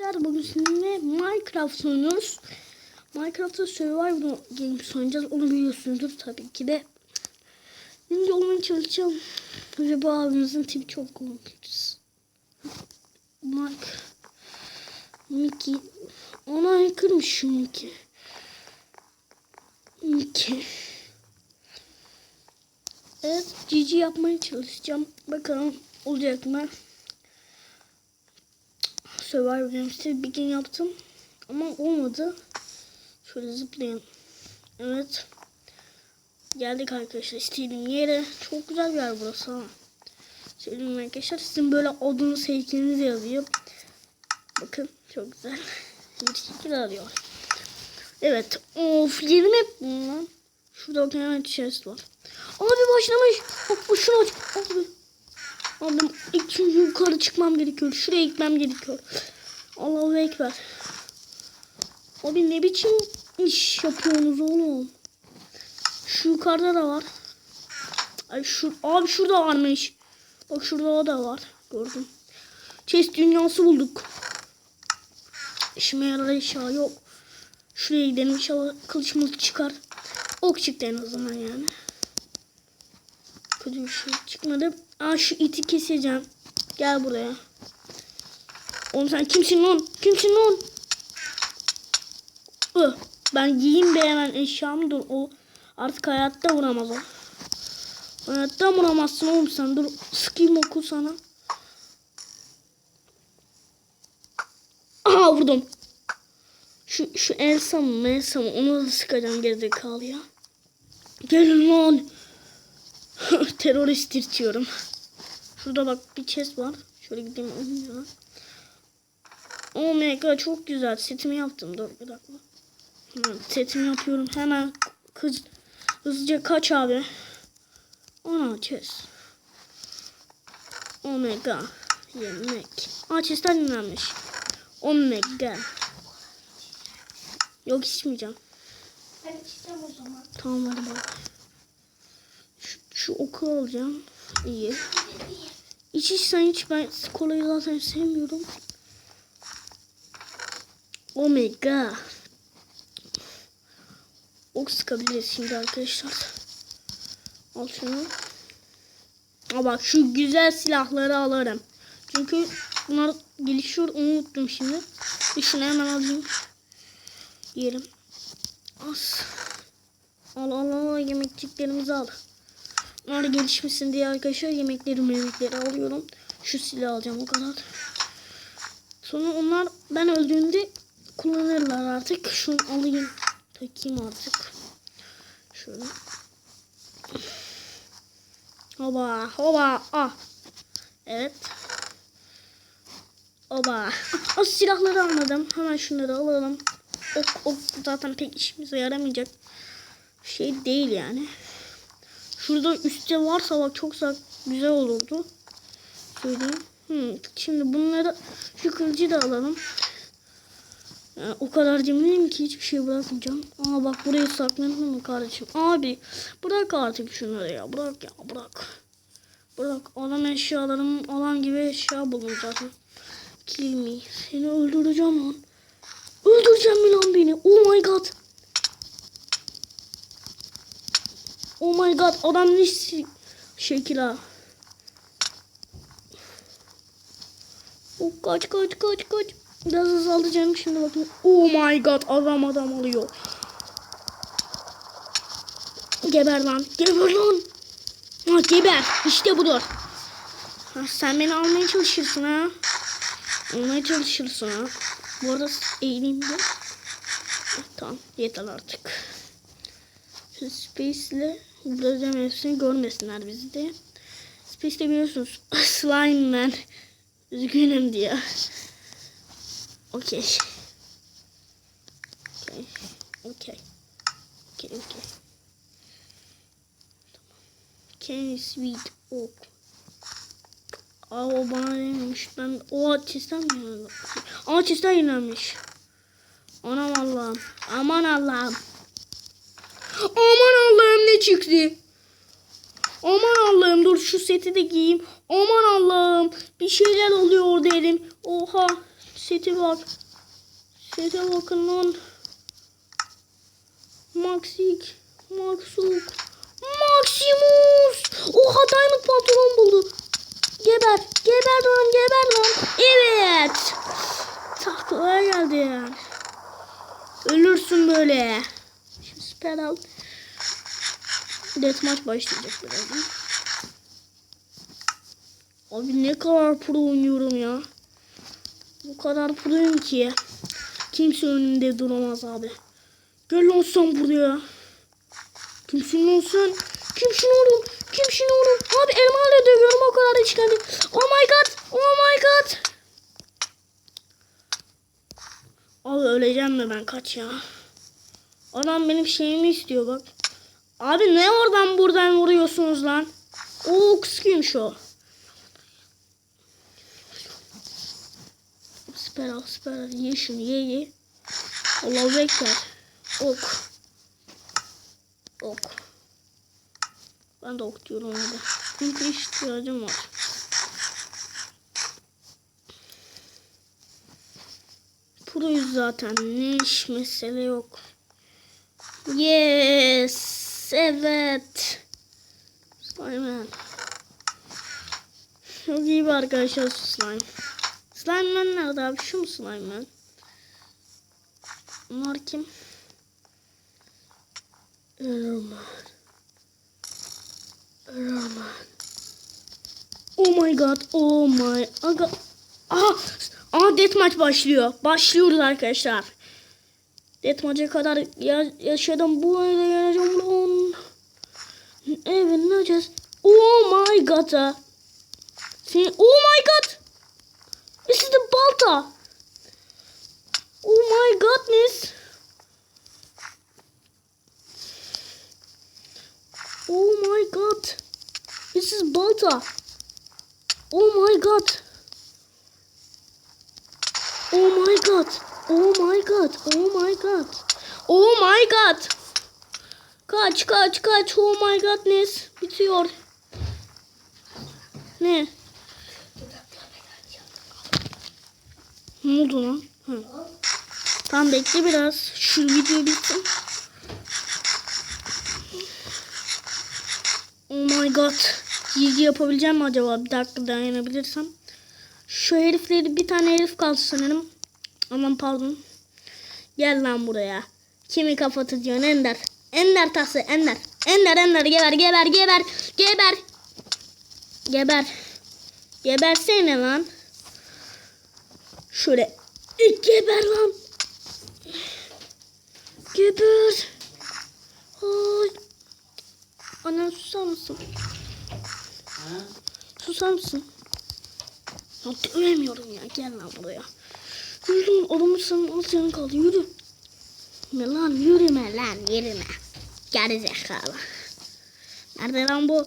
Arkadaşlar bugün sizinle Minecraft oynuyoruz. Minecraft'ta Survival Games oynayacağız. Onu biliyorsunuzdur tabii ki de. Şimdi olmaya çalışacağım. Ve bu abimizin tipi çok korkunç. Mike. Mickey. Ona yakınmış şu Mickey. Mickey. Evet, GG yapmaya çalışacağım. Bakalım olacak mı? Survivor Games'te bir gün yaptım. Ama olmadı. Şöyle zıplayın. Evet. Geldik arkadaşlar istediğim yere. Çok güzel bir yer burası ha. Söyleyeyim arkadaşlar. Sizin böyle adınız heykeliniz yazıyor. Bakın çok güzel. Bir şekil arıyor. Evet. Of yerim hep bunlar. Şurada tane chest var. Abi başlamış. Bak bu şunu aç. Abi. İlk çünkü yukarı çıkmam gerekiyor. Şuraya gitmem gerekiyor. Allahu Ekber. Abi ne biçim iş yapıyorsunuz oğlum? Şu yukarıda da var. Ay şu, abi şurada varmış. Bak şurada da var. Gördüm. Chest dünyası bulduk. İşime yarar eşya yok. Şuraya gidelim inşallah kılıçımız çıkar. Ok çıktı en azından yani. Kötü bir çıkmadı. Aa şu iti keseceğim. Gel buraya. Oğlum sen kimsin lan? Kimsin lan? Ben giyeyim be hemen dur. O artık hayatta vuramaz o. Hayatta vuramazsın oğlum sen. Dur sıkayım oku sana. Aha vurdum. Şu, şu Elsa mı Elsa mı onu da sıkacağım gerizekalı ya. Gelin lan. Terörist dirtiyorum. Şurada bak bir chest var. Şöyle gideyim ya. Oh my god çok güzel. Setimi yaptım. Dur bir dakika. Hemen setimi yapıyorum. Hemen kız hızlıca kaç abi. Ana chest. Oh my god. Yemek. Aa chestler dinlenmiş. Oh my god. Yok içmeyeceğim. Ben içeceğim o zaman. Tamam hadi bak. Şu, oku alacağım. İyi. İç iç sen iç. Ben kolayı zaten sevmiyorum. God. Ok sıkabiliriz şimdi arkadaşlar. Al şunu. Aa bak şu güzel silahları alırım. Çünkü bunlar gelişiyor. Unuttum şimdi. Şunu hemen alayım. Yiyelim. Az. Al al al yemekçiklerimizi al. Bunlar gelişmesin diye arkadaşlar yemekleri yemekleri alıyorum. Şu silahı alacağım o kadar. Sonra onlar ben öldüğümde kullanırlar artık. Şunu alayım. Takayım artık. Şöyle. Hoba hoba ah. Evet. Oba. O silahları almadım. Hemen şunları alalım. Ok, ok zaten pek işimize yaramayacak şey değil yani. Şurada üstte varsa bak çok güzel olurdu. Söyleyeyim. Hmm, şimdi bunları şu kılıcı da alalım. Yani o kadar cimriyim ki hiçbir şey bırakmayacağım. Aa bak burayı sakladın mı kardeşim? Abi bırak artık şunları ya. Bırak ya bırak. Bırak. Adam eşyalarım olan gibi eşya bulun zaten. Kill me. Seni öldüreceğim lan. Öldüreceğim mi lan beni? Oh my god. Oh my god adam ne şekil ha. Oh, kaç kaç kaç kaç. Biraz hız alacağım şimdi bakın. Oh my god adam adam alıyor. Geber lan. Geber lan. Ha, geber. İşte budur. Ha, sen beni almaya çalışırsın ha. Almaya çalışırsın ha. Bu arada eğileyim de. Tamam yeter artık. Şu Space ile Blazem hepsini görmesinler bizi de. Space'de biliyorsunuz Slime Man. Üzgünüm diye. Okey. Okey. Okey. Okey okey. Kenny Sweet Oak. Aa o bana dememiş. Ben o yani? Aa açıdan yenilenmiş. Anam Allah'ım. Aman Allah'ım. Aman Allah'ım ne çıktı? Aman Allah'ım dur şu seti de giyeyim. Aman Allah'ım bir şeyler oluyor derim. Oha Sete bak. Sete bakın lan. Maxik. Maxuk. Maximus. Oha Diamond pantolon buldu. Geber. Geber lan geber lan. Evet. Tahtalara geldi yani. Ölürsün böyle. Süper al. Deathmatch başlayacak birazdan. Abi ne kadar pro oynuyorum ya. Bu kadar proyum ki. Kimse önünde duramaz abi. Gel lan sen buraya. Kimsin lan sen? Kimsin oğlum? Kimsin oğlum? Abi elmayla dövüyorum o kadar hiç geldi. Oh my god. Oh my god. Abi öleceğim mi ben kaç ya. Adam benim şeyimi istiyor bak. Abi ne oradan buradan vuruyorsunuz lan? Oo kız kimmiş o? Süper al süper al. Ye şunu ye ye. Allahu Ekber. Ok. Ok. Ben de ok diyorum hadi. Çünkü ihtiyacım var. Proyuz zaten. Ne iş mesele yok. Yes. Evet. Slime Çok iyi bir arkadaşlar slime. Slime Man nerede abi? Şu mu Slime Man? Bunlar kim? Erman. Erman. Oh my god. Oh my. Aga. Aha. Aha deathmatch başlıyor. Başlıyoruz arkadaşlar. Deathmatch'a kadar ya yaşadım. Bu arada yarayacağım lan. Evet ne yapacağız? Oh my god. Sen, oh my god. This is the balta. Oh my goodness. Oh my god. This is balta. Oh my god. Oh my god. Oh my god. Oh my god. Oh my god. Kaç kaç kaç. Oh my godness. Bitiyor. Ne? Ne oldu lan? Hı. Tamam bekle biraz. Şu video bitsin. Oh my god. GG yapabileceğim mi acaba? Bir dakika dayanabilirsem. Şu herifleri bir tane herif kaldı sanırım. Aman pardon. Gel lan buraya. Kimi kapatıyorsun Ender? Ender tası Ender. Ender Ender geber geber geber geber. Geber. Gebersene lan. Şöyle. Geber lan. Geber. Ay. Anne susar mısın? Susar mısın? Dövemiyorum ya. Gel lan buraya. Adamın sana az yanın kaldı. Yürü. Ne lan yürüme lan yürüme. Geri zekalı. Nerede lan bu?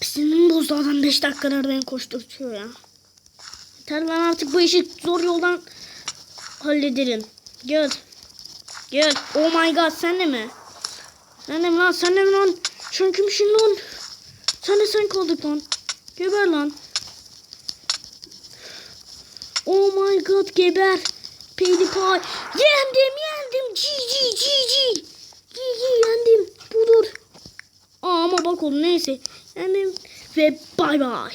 Pisinim bozdu adam 5 dakika nereden koşturtuyor ya. Yeter lan artık bu işi zor yoldan halledelim. Gel. Gel. Oh my god sen de mi? Sen de mi lan? Sen de mi lan? Sen kimsin lan? Sen de sen kaldık lan. Geber lan. Oh my god geber. PewDiePie. Yendim yendim. GG GG. GG yendim. Budur. Aa, ama bak oğlum neyse. Yendim. Ve bay bay.